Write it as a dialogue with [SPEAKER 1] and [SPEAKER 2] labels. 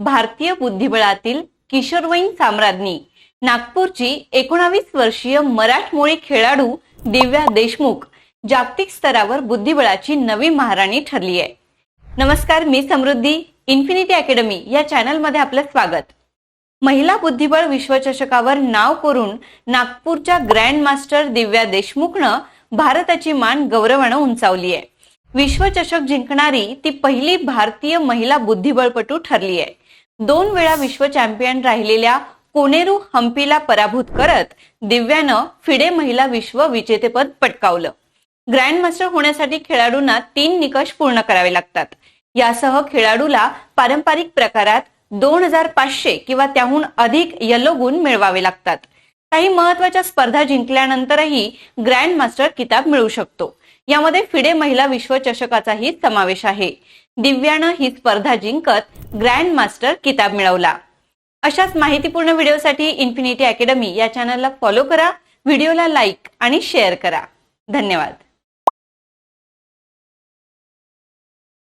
[SPEAKER 1] भारतीय बुद्धिबळातील किशोरवयीन साम्राज्ञी. नागपूरची एकोणावीस वर्षीय मराठमोळी खेळाडू दिव्या देशमुख जागतिक स्तरावर बुद्धिबळाची नवी महाराणी ठरली आहे नमस्कार मी समृद्धी इन्फिनिटी अकॅडमी या चॅनलमध्ये आपलं स्वागत. महिला बुद्धिबळ विश्वचषकावर नाव करून नागपूरच्या ग्रँड मास्टर दिव्या देशमुखनं भारताची मान गौरवानं उंचावली आहे विश्वचषक जिंकणारी ती पहिली भारतीय महिला बुद्धिबळपटू ठरली आहे दोन वेळा विश्व चॅम्पियन राहिलेल्या कोनेरू हम्पीला पराभूत करत दिव्यानं फिडे महिला विश्व विजेतेपद पटकावलं. ग्रँडमास्टर होण्यासाठी खेळाडूंना तीन निकष पूर्ण करावे लागतात. यासह खेळाडूला पारंपरिक प्रकारात दोन हजार पाचशे किंवा त्याहून अधिक यलो गुण मिळवावे लागतात. काही महत्त्वाच्या स्पर्धा जिंकल्यानंतरही ग्रँड मास्टर किताब मिळू शकतो. यामध्ये फिडे महिला विश्वचषकाचाही समावेश आहे. दिव्यानं ही स्पर्धा जिंकत ग्रँड मास्टर किताब मिळवला. अशाच माहितीपूर्ण व्हिडिओसाठी इन्फिनिटी अकॅडमी या चॅनलला फॉलो करा व्हिडिओला लाईक आणि शेअर करा. धन्यवाद.